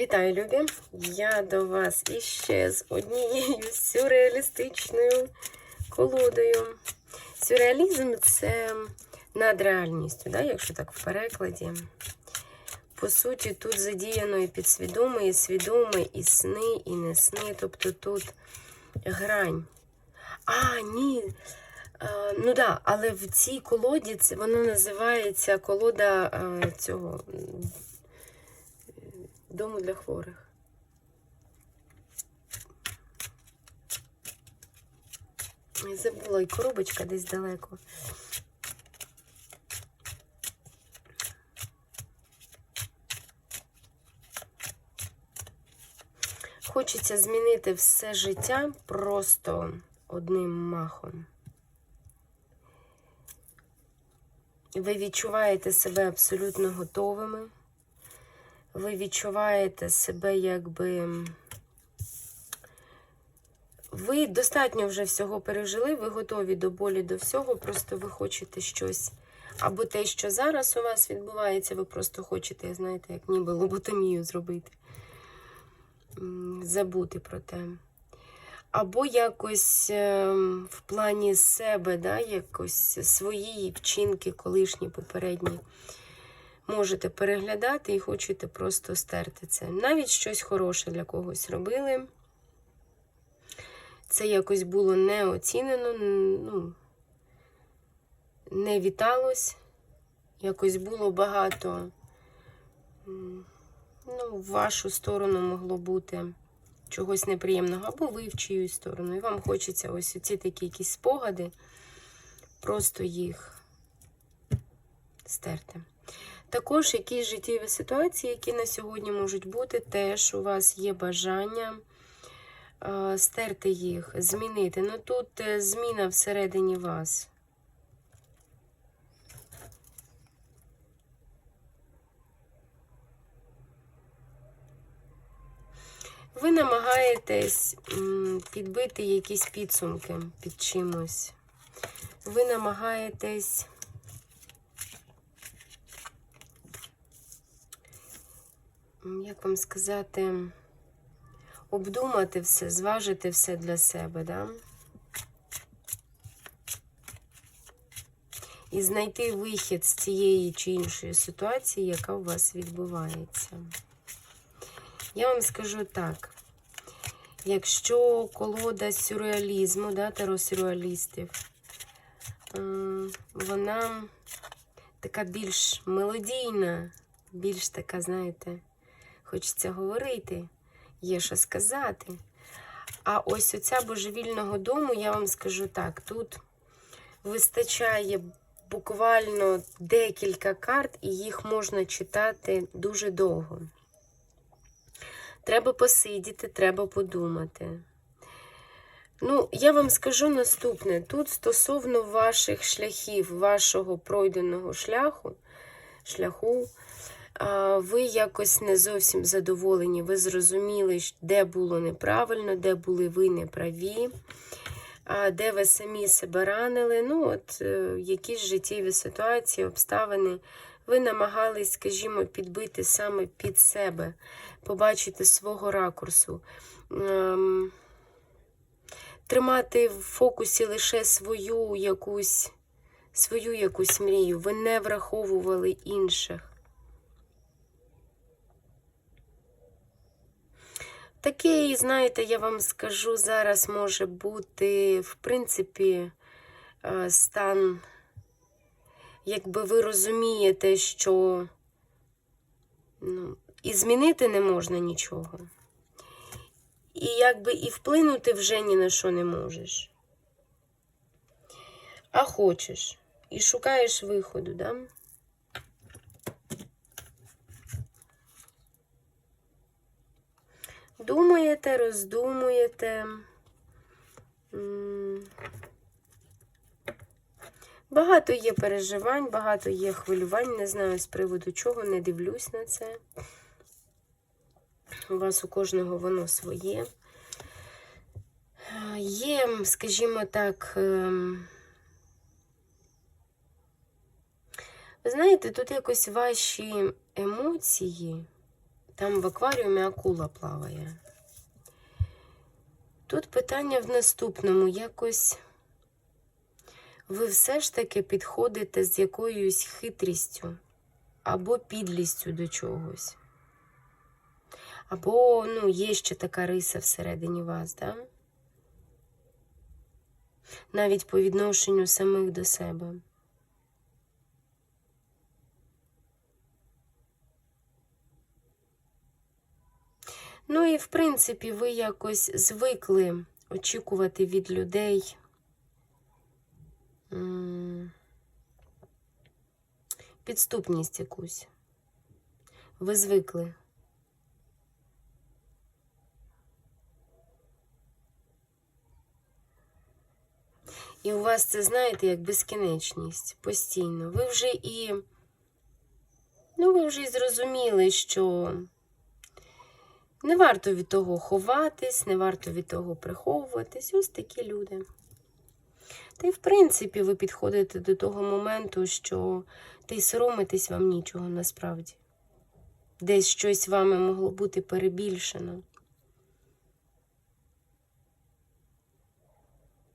Вітаю, любі! Я до вас іще з однією сюрреалістичною колодою. Сюрреалізм це над реальністю, да? якщо так в перекладі. По суті, тут задіяно і підсвідоме, і свідоме, і сни, і не сни. Тобто тут грань. А, ні. А, ну так, да, але в цій колоді це воно називається колода а, цього дому для хворих. Я забула і коробочка десь далеко. Хочеться змінити все життя просто одним махом. Ви відчуваєте себе абсолютно готовими ви відчуваєте себе якби. Ви достатньо вже всього пережили, ви готові до болі, до всього, просто ви хочете щось. Або те, що зараз у вас відбувається, ви просто хочете, знаєте, як ніби лоботомію зробити. Забути про те. Або якось ем, в плані себе, да, якось свої вчинки, колишні, попередні можете переглядати і хочете просто стерти це. Навіть щось хороше для когось робили. Це якось було не оцінено, ну, не віталось. Якось було багато, ну, в вашу сторону могло бути чогось неприємного, або ви в чиюсь сторону. І вам хочеться ось ці такі якісь спогади, просто їх стерти. Також якісь життєві ситуації, які на сьогодні можуть бути, теж у вас є бажання е, стерти їх, змінити. Ну тут е, зміна всередині вас. Ви намагаєтесь підбити якісь підсумки під чимось. Ви намагаєтесь як вам сказати, обдумати все, зважити все для себе, да? І знайти вихід з цієї чи іншої ситуації, яка у вас відбувається. Я вам скажу так. Якщо колода сюрреалізму, да, теросюрреалістів, вона така більш мелодійна, більш така, знаєте, хочеться говорити, є що сказати. А ось оця божевільного дому, я вам скажу так: тут вистачає буквально декілька карт, і їх можна читати дуже довго. Треба посидіти, треба подумати. Ну, я вам скажу наступне: тут стосовно ваших шляхів, вашого пройденого шляху, шляху, ви якось не зовсім задоволені, ви зрозуміли, де було неправильно, де були ви неправі, де ви самі себе ранили. Ну, от е, якісь життєві ситуації, обставини. Ви намагались, скажімо, підбити саме під себе, побачити свого ракурсу. Ем, тримати в фокусі лише свою якусь свою якусь мрію. Ви не враховували інших. Такий, знаєте, я вам скажу, зараз може бути, в принципі, е, стан, якби ви розумієте, що ну, і змінити не можна нічого. І якби і вплинути вже ні на що не можеш. А хочеш. І шукаєш виходу, да? Думаєте, роздумуєте. Багато є переживань, багато є хвилювань, не знаю з приводу чого, не дивлюсь на це. У вас у кожного воно своє. Є, скажімо так, ем, ви знаєте, тут якось ваші емоції Там в акваріумі акула плаває. Тут питання в наступному. Якось ви все ж таки підходите з якоюсь хитрістю або підлістю до чогось. Або, ну, є ще така риса всередині вас, да? Навіть по відношенню самих до себе. Ну і в принципі, ви якось звикли очікувати від людей підступність якусь. Ви звикли. І у вас це, знаєте, як безкінечність постійно. Ви вже і. Ну, ви вже і зрозуміли, що не варто від того ховатись, не варто від того приховуватись. Ось такі люди. Та й, в принципі, ви підходите до того моменту, що та й соромитись вам нічого насправді. Десь щось вами могло бути перебільшено.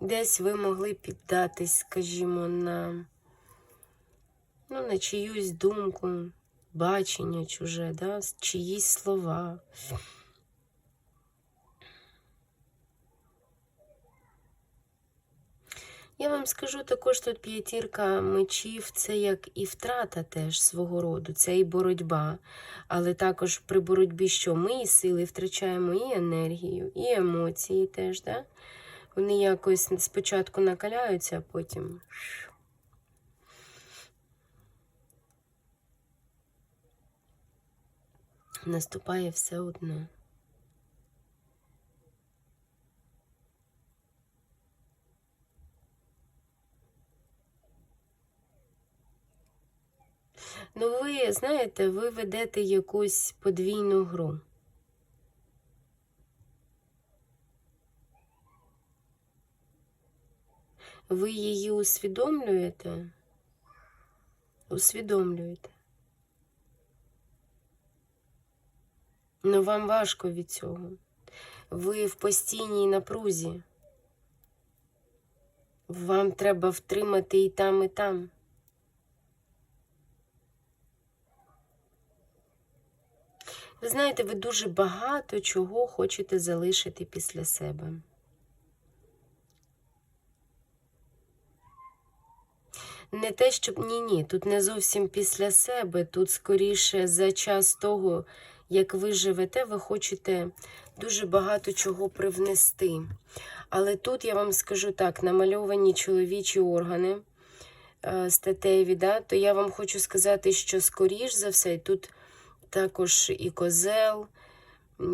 Десь ви могли піддатись, скажімо, на, ну, на чиюсь думку, бачення чуже, да? чиїсь слова. Я вам скажу також тут п'ятірка мечів це як і втрата теж свого роду, це і боротьба. Але також при боротьбі, що ми і сили втрачаємо і енергію, і емоції теж. Да? Вони якось спочатку накаляються, а потім. Наступає все одно. Ну, ви знаєте, ви ведете якусь подвійну гру. Ви її усвідомлюєте? Усвідомлюєте. Ну вам важко від цього. Ви в постійній напрузі. Вам треба втримати і там, і там. Ви знаєте, ви дуже багато чого хочете залишити після себе. Не те, щоб ні-ні, тут не зовсім після себе, тут скоріше за час того, як ви живете, ви хочете дуже багато чого привнести. Але тут я вам скажу так: намальовані чоловічі органи е, статеві, да, то я вам хочу сказати, що скоріш за все, тут також і козел,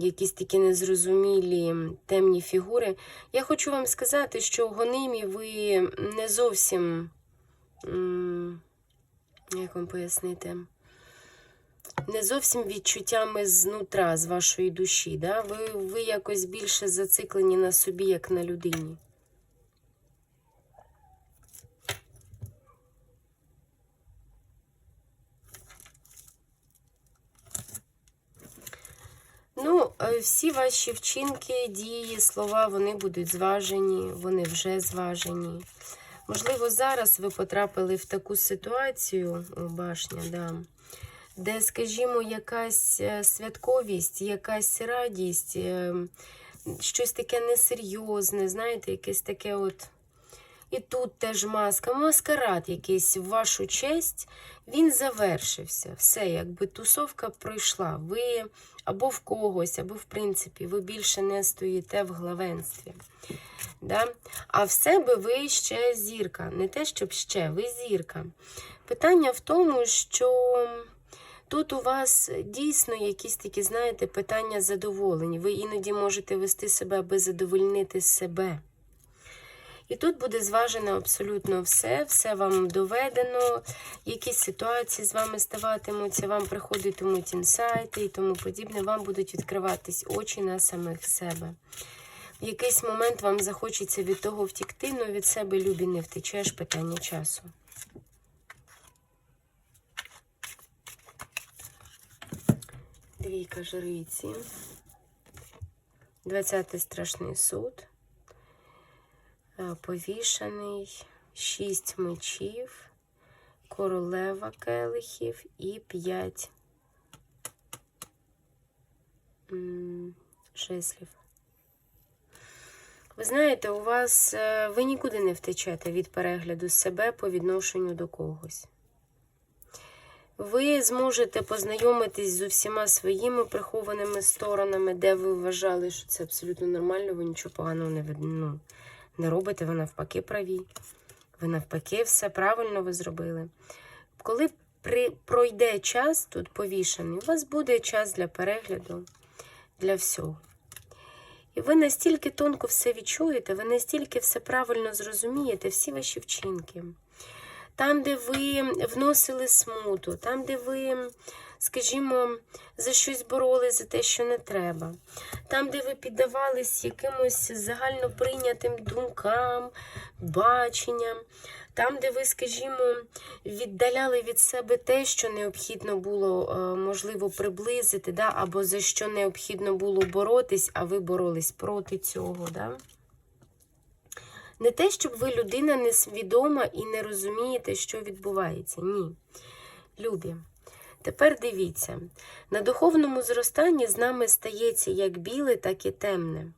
якісь такі незрозумілі темні фігури. Я хочу вам сказати, що гонимі ви не зовсім. Як вам пояснити? Не зовсім відчуттями знутра, з вашої душі. Да? Ви, ви якось більше зациклені на собі, як на людині. Ну, е, всі ваші вчинки, дії, слова, вони будуть зважені, вони вже зважені. Можливо, зараз ви потрапили в таку ситуацію, о, башня, да, де, скажімо, якась е, святковість, якась радість, е, щось таке несерйозне, знаєте, якесь таке от. І тут теж маска, маскарад якийсь в вашу честь, він завершився. Все, якби тусовка пройшла. Ви або в когось, або, в принципі, ви більше не стоїте в главенстві. Да? А в себе ви ще зірка. Не те, щоб ще, ви зірка. Питання в тому, що тут у вас дійсно якісь такі, знаєте, питання задоволені. Ви іноді можете вести себе, аби задовольнити себе. І тут буде зважено абсолютно все, все вам доведено, якісь ситуації з вами ставатимуться, вам приходитимуть інсайти і тому подібне, вам будуть відкриватись очі на самих себе. В якийсь момент вам захочеться від того втікти, але від себе любі не втечеш питання часу. Двійка жриці. 20 страшний суд. Е, Повішаний. Шість мечів. Королева келихів і п'ять м, жезлів. Ви знаєте, у вас е, ви нікуди не втечете від перегляду себе по відношенню до когось. Ви зможете познайомитись з усіма своїми прихованими сторонами, де ви вважали, що це абсолютно нормально, ви нічого поганого не, ну, не робите, ви навпаки праві. Ви навпаки все правильно ви зробили. Коли при, пройде час тут повішений, у вас буде час для перегляду, для всього. І ви настільки тонко все відчуєте, ви настільки все правильно зрозумієте, всі ваші вчинки. Там, де ви вносили смуту, там, де ви, скажімо, за щось боролись, за те, що не треба, там, де ви піддавались якимось загально прийнятим думкам, баченням, там, де ви, скажімо, віддаляли від себе те, що необхідно було, е, можливо, приблизити, да? або за що необхідно було боротись, а ви боролись проти цього. Да? Не те, щоб ви людина несвідома і не розумієте, що відбувається. Ні. Любі. Тепер дивіться, на духовному зростанні з нами стається як біле, так і темне.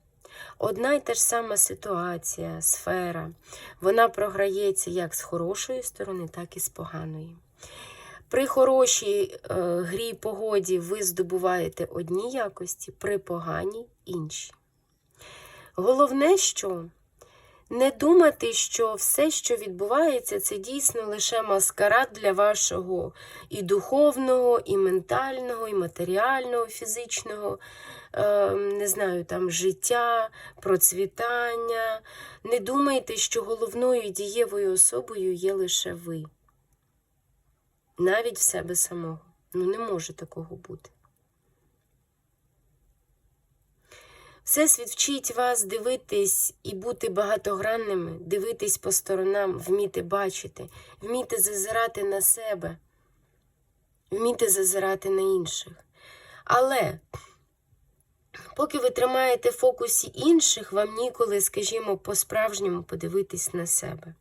Одна й та ж сама ситуація, сфера, вона програється як з хорошої сторони, так і з поганої. При хорошій е, грі погоді ви здобуваєте одні якості, при поганій інші. Головне, що не думати, що все, що відбувається, це дійсно лише маскарад для вашого і духовного, і ментального, і матеріального, і фізичного, е, не знаю, там життя, процвітання. Не думайте, що головною дієвою особою є лише ви. Навіть в себе самого. Ну, не може такого бути. Всесвіт вчить вас дивитись і бути багатогранними, дивитись по сторонам, вміти бачити, вміти зазирати на себе, вміти зазирати на інших. Але поки ви тримаєте в фокусі інших, вам ніколи, скажімо, по-справжньому подивитись на себе.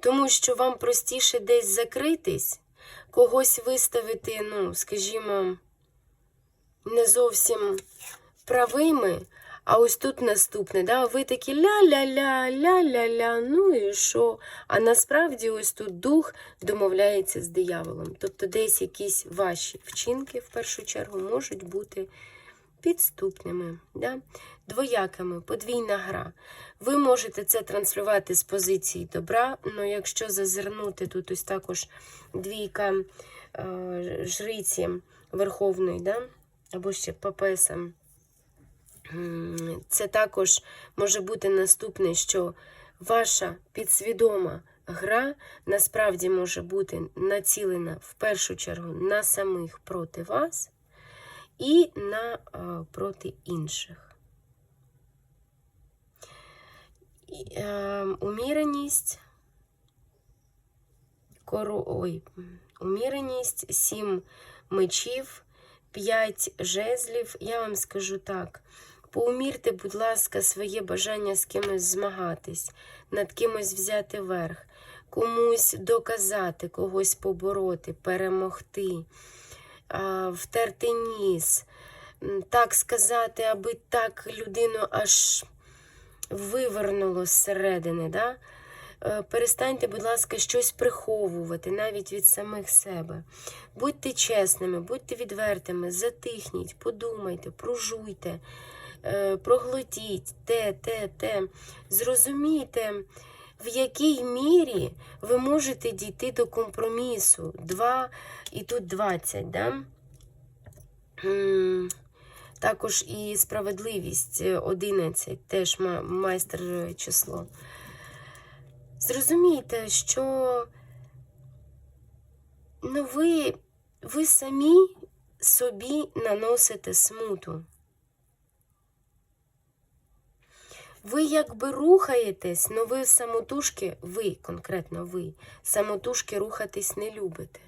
Тому що вам простіше десь закритись, когось виставити, ну, скажімо, не зовсім правими. А ось тут наступне, да, ви такі ля-ля-ля, ля-ля-ля, ну і що? А насправді ось тут дух домовляється з дияволом. Тобто десь якісь ваші вчинки, в першу чергу, можуть бути підступними, да? двоякими, подвійна гра. Ви можете це транслювати з позиції добра, але якщо зазирнути, тут ось також двійка е, жриці Верховної, да? або ще папеса. Це також може бути наступне, що ваша підсвідома гра насправді може бути націлена в першу чергу на самих проти вас і на проти інших. Е, уміреність, кору, ой, уміреність, сім мечів, п'ять жезлів. Я вам скажу так. Поумірте, будь ласка, своє бажання з кимось змагатись, над кимось взяти верх, комусь доказати, когось побороти, перемогти, втерти ніс, так сказати, аби так людину аж вивернуло зсередини. Да? Е, Перестаньте, будь ласка, щось приховувати навіть від самих себе. Будьте чесними, будьте відвертими, затихніть, подумайте, прожуйте, е, проглотіть те, те, те. Зрозумійте, в якій мірі ви можете дійти до компромісу. Два і тут 20, да? Також і справедливість е, 11, теж майстер е, число. Зрозумійте, що ну, ви, ви самі собі наносите смуту. Ви якби рухаєтесь, але ви самотужки, ви, конкретно ви, самотужки рухатись не любите.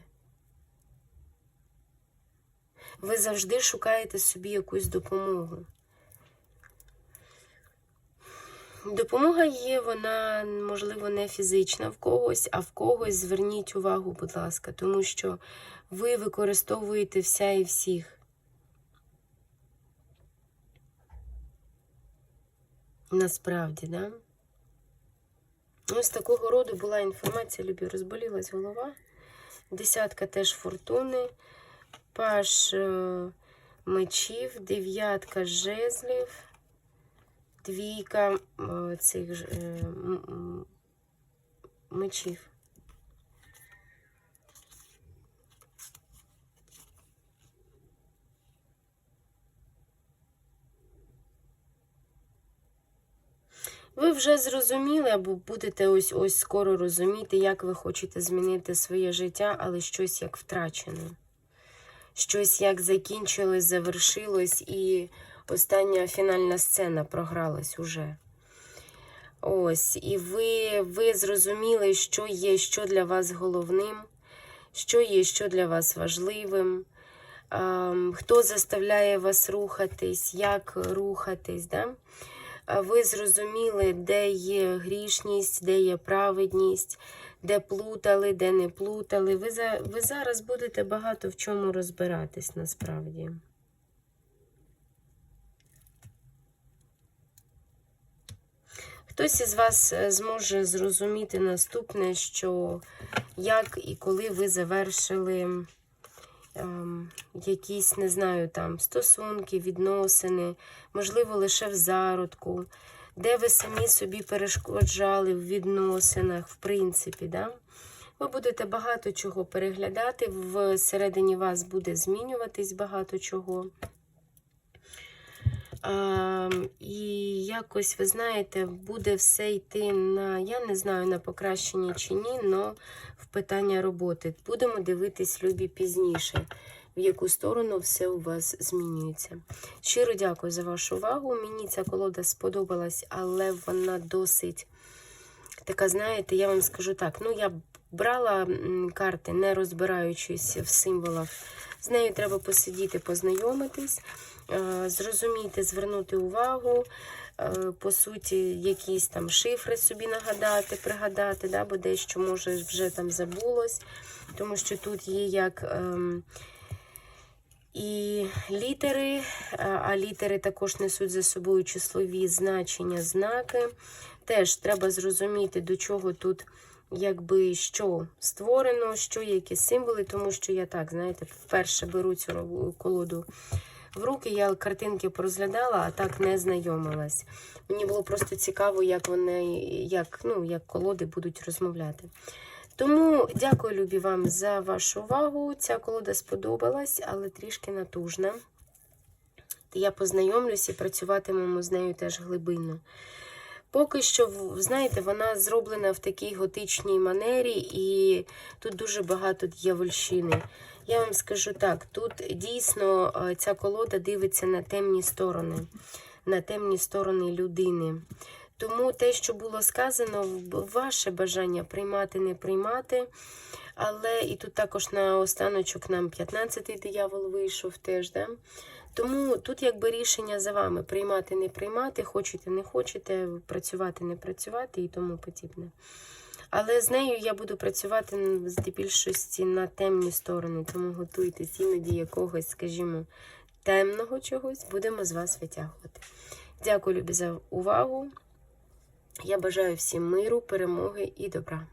ви завжди шукаєте собі якусь допомогу. Допомога є, вона, можливо, не фізична в когось, а в когось зверніть увагу, будь ласка, тому що ви використовуєте вся і всіх. Насправді, да? Ось такого роду була інформація, любі, розболілась голова. Десятка теж фортуни, паш е, мечів, дев'ятка жезлів, двійка е, цих е, мечів. Ви вже зрозуміли або будете ось ось скоро розуміти, як ви хочете змінити своє життя, але щось як втрачене. Щось як закінчилось, завершилось, і остання фінальна сцена програлась уже. Ось, і ви, ви зрозуміли, що є, що для вас головним, що є, що для вас важливим, хто заставляє вас рухатись, як рухатись. Да? Ви зрозуміли, де є грішність, де є праведність, де плутали, де не плутали. Ви, за, ви зараз будете багато в чому розбиратись насправді. Хтось із вас е, зможе зрозуміти наступне, що як і коли ви завершили якісь, не знаю, там стосунки, відносини, можливо, лише в зародку, де ви самі собі перешкоджали в відносинах, в принципі, да? ви будете багато чого переглядати, всередині вас буде змінюватись багато чого. А, і якось, ви знаєте, буде все йти на, я не знаю, на покращення чи ні, але в питання роботи. Будемо дивитись, любі, пізніше, в яку сторону все у вас змінюється. Щиро дякую за вашу увагу. Мені ця колода сподобалась, але вона досить така, знаєте, я вам скажу так: ну, я брала карти, не розбираючись в символах. З нею треба посидіти, познайомитись, е, зрозуміти, звернути увагу, е, по суті, якісь там шифри собі нагадати, пригадати, да, бо дещо може вже там забулось, тому що тут є як. ем, і літери, а- а літери також несуть за собою числові значення, знаки. Теж треба зрозуміти, до чого тут якби що створено, що є які символи, тому що я так, знаєте, вперше беру цю колоду в руки, я картинки порозглядала, а так не знайомилась. Мені було просто цікаво, як вони, як, ну, як колоди будуть розмовляти. Тому дякую, любі вам, за вашу увагу. Ця колода сподобалась, але трішки натужна. Я познайомлюсь і працюватимемо з нею теж глибинно. Поки що, знаєте, вона зроблена в такій готичній манері, і тут дуже багато дьявольщини. Я вам скажу так: тут дійсно е, ця колода дивиться на темні сторони, на темні сторони людини. Тому те, що було сказано, ваше бажання приймати, не приймати. Але і тут також на останочок нам 15-й диявол вийшов теж. Да? Тому тут якби рішення за вами: приймати, не приймати, хочете, не хочете, працювати, не працювати і тому подібне. Але з нею я буду працювати здебільшості на темні сторони, тому готуйтесь іноді якогось, скажімо, темного чогось будемо з вас витягувати. Дякую, любі, за увагу. Я бажаю всім миру, перемоги і добра.